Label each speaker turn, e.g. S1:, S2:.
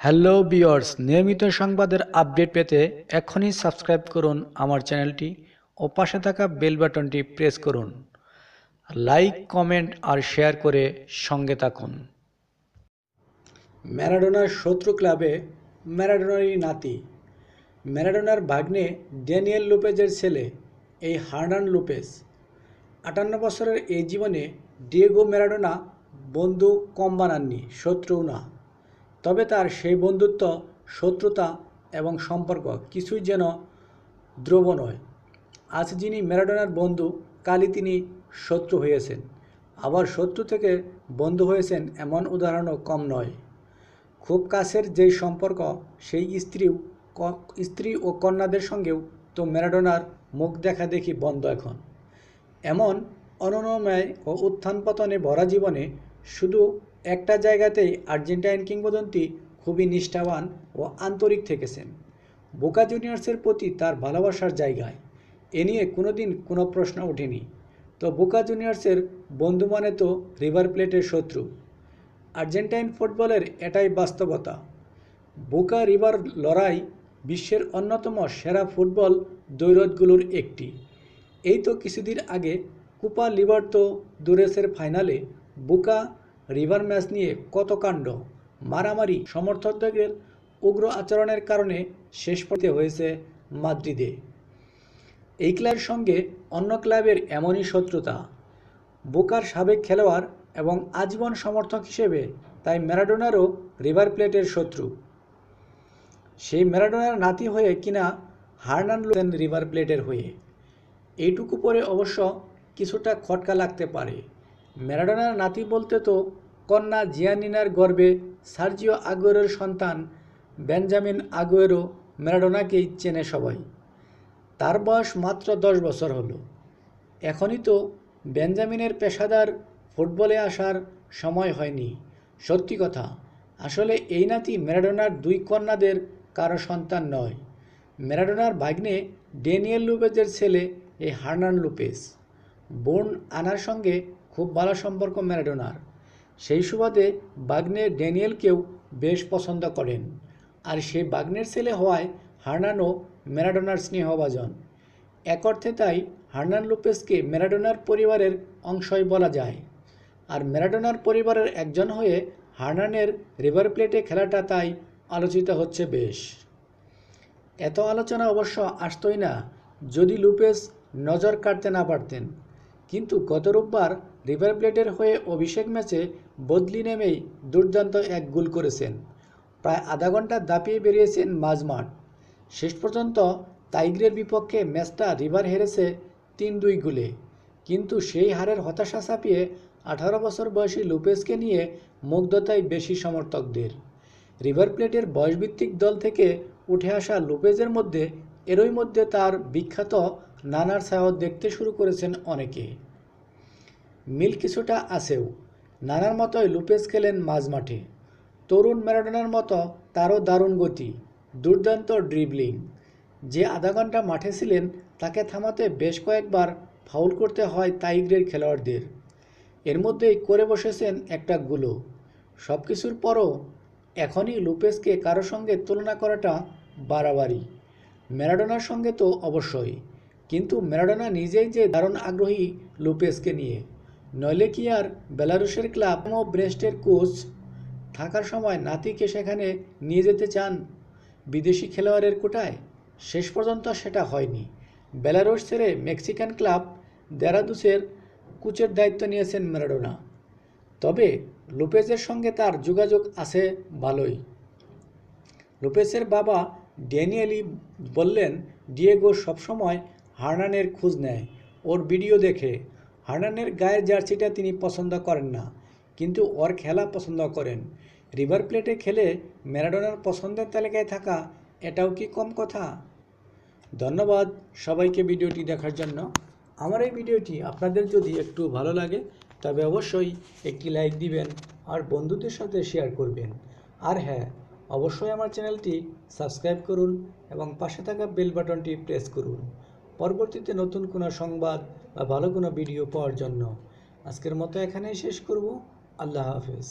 S1: Hello বিয়র্স নিয়মিত সংবাদের update পেতে এখনই সাবস্ক্রাইব করুন আমার চ্যানেলটি ও পাশে থাকা বেল বাটনটি প্রেস করুন। লাইক, কমেন্ট আর শেয়ার করে সঙ্গে থাকুন। ম্যারাডোনার শত্রু ক্লাবে ম্যারাডোনারই নাতি। ম্যারাডোনার ভাগ্নে ড্যানিয়েল লুপেজের ছেলে, এই হার্নান লুপেজ। আটান্ন বছরের এই জীবনে ডিয়েগো ম্যারাডোনা বন্ধু কম বানাননি, শত্রুও না। তবে তার সেই বন্ধুত্ব, শত্রুতা এবং সম্পর্ক কিছুই যেন দ্রব নয়। আজ যিনি ম্যারাডোনার বন্ধু, কালই তিনি শত্রু হয়েছেন। আবার শত্রু থেকে বন্ধু হয়েছেন এমন উদাহরণও কম নয়। খুব কাছের যেই সম্পর্ক, সেই স্ত্রীও স্ত্রী ও কন্যাদের সঙ্গেও তো ম্যারাডোনার মুখ দেখা দেখি বন্ধ এখন। এমন অননময় ও উত্থান পতনে ভরা জীবনে শুধু একটা জায়গাতেই আর্জেন্টাইন কিংবদন্তি খুবই নিষ্ঠাবান ও আন্তরিক থেকেছেন। বোকা জুনিয়র্সের প্রতি তার ভালোবাসার জায়গায়। এ নিয়ে কোনোদিন কোনো প্রশ্ন ওঠেনি। তো বোকা জুনিয়র্সের বন্ধু মানে তো রিভার প্লেটের শত্রু। আর্জেন্টাইন ফুটবলের এটাই বাস্তবতা। বোকা রিভার লড়াই বিশ্বের অন্যতম সেরা ফুটবল দৈরথগুলোর একটি। এই তো কিছুদিন আগে কুপা লিবার্তো দুরেসের ফাইনালে বুকা রিভার ম্যাচ নিয়ে কত কাণ্ড, মারামারি সমর্থকদের উগ্র আচরণের কারণে শেষ পড়তে হয়েছে মাদ্রিদে। এই ক্লাবের সঙ্গে অন্য ক্লাবের এমনই শত্রুতা। বোকার সাবেক খেলোয়াড় এবং আজীবন সমর্থক হিসেবে তাই ম্যারাডোনারও রিভার প্লেটের শত্রু। সেই ম্যারাডোনার নাতি হয়ে কিনা হার্নান লোতেন রিভার প্লেটের হয়ে। এইটুকু পরে অবশ্য কিছুটা খটকা লাগতে পারে। ম্যারাডোনার নাতি বলতে তো কন্যা জিয়ানিনার গর্বে সার্জিও আগুয়েরোর সন্তান বেঞ্জামিন আগুয়েরো ম্যারাডোনাকেই চেনে সবাই। তার বয়স মাত্র দশ বছর হলো। এখনই তো বেঞ্জামিনের পেশাদার ফুটবলে আসার সময় হয়নি। সত্যি কথা, আসলে এই নাতি ম্যারাডোনার দুই কন্যাদের কারও সন্তান নয়। ম্যারাডোনার ভাগ্নে ড্যানিয়েল লুপেজের ছেলে এই হার্নান লুপেজ। বোন আনার সঙ্গে খুব ভালো সম্পর্ক ম্যারাডোনার। সেই সুবাদে বাগ্নে ড্যানিয়েলকেও বেশ পছন্দ করেন। আর সেই বাগ্নের ছেলে হওয়ায় হার্নানও ম্যারাডোনার স্নেহভাজন। এক অর্থে তাই হার্নান লুপেসকে ম্যারাডোনার পরিবারের অংশই বলা যায়। আর ম্যারাডোনার পরিবারের একজন হয়ে হার্নানের রিভার প্লেটে খেলাটা তাই আলোচিত হচ্ছে বেশ। এত আলোচনা অবশ্য আসতই না, যদি লুপেস নজর কাটতে না পারতেন। কিন্তু গত রোববার রিভার প্লেটের হয়ে অভিষেক ম্যাচে বদলি নেমেই দুর্দান্ত এক গোল করেছেন। প্রায় আধা ঘণ্টা দাপিয়ে বেরিয়েছেন মাঝমাঠ। শেষ পর্যন্ত টাইগ্রের বিপক্ষে ম্যাচটা রিভার হেরেছে তিন দুই গোলে। কিন্তু সেই হারের হতাশা চাপিয়ে আঠারো বছর বয়সী লুপেসকে নিয়ে মুগ্ধতাই বেশি সমর্থকদের। রিভার প্লেটের বয়সভিত্তিক দল থেকে উঠে আসা লুপেজের মধ্যে এরই মধ্যে তার বিখ্যাত নানার ছায়াও দেখতে শুরু করেছেন অনেকে। মিল কিছুটা আছেও। নানার মতোই লুপেজ খেলেন মাঝমাঠে। তরুণ ম্যারাডোনার মতো তারও দারুণ গতি, দুর্দান্ত ড্রিবলিং যে আধা ঘণ্টা মাঠে ছিলেন, তাকে থামাতে বেশ কয়েকবার ফাউল করতে হয় তাইগ্রের খেলোয়াড়দের। এর মধ্যেই করে বসেছেন একটা গুলো। সব কিছুর পরও এখনই লুপেসকে কারও সঙ্গে তুলনা করাটা বাড়াবাড়ি। ম্যারাডোনার সঙ্গে তো অবশ্যই। কিন্তু ম্যারাডোনা নিজেই যে দারুণ আগ্রহী লুপেসকে নিয়ে। নইলে কি আর বেলারুশের ক্লাব ও ব্রেস্টের কোচ থাকার সময় নাতিকে সেখানে নিয়ে যেতে চান বিদেশি খেলোয়াড়ের কোটায়? শেষ পর্যন্ত সেটা হয়নি। বেলারুশ ছেড়ে মেক্সিকান ক্লাব দেরাদুসের কোচের দায়িত্ব নিয়েছেন ম্যারাডোনা। তবে লুপেজের সঙ্গে তার যোগাযোগ আছে ভালোই। লোপেসের বাবা ড্যানিয়েলি বললেন, ডিয়েগো সবসময় হার্নানের খোঁজ নেয়। ওর ভিডিও দেখে। হার্নানের গায়ের জার্সিটা তিনি পছন্দ করেন না, কিন্তু ওর খেলা পছন্দ করেন। রিভার প্লেটে খেলে ম্যারাডোনার পছন্দের তালিকায় থাকা এটাও কি কম কথা? ধন্যবাদ সবাইকে ভিডিওটি দেখার জন্য। আমার এই ভিডিওটি আপনাদের যদি একটু ভালো লাগে, তবে অবশ্যই একটি লাইক দিবেন আর বন্ধুদের সাথে শেয়ার করবেন। আর হ্যাঁ অবশ্যই আমার চ্যানেলটি সাবস্ক্রাইব করুন এবং পাশে থাকা বেল বাটনটি প্রেস করুন। পরবর্তীতে নতুন কোনো সংবাদ বা ভালো কোনো ভিডিও পাওয়ার জন্য। আজকের মতো এখানেই শেষ করব। আল্লাহ হাফেজ।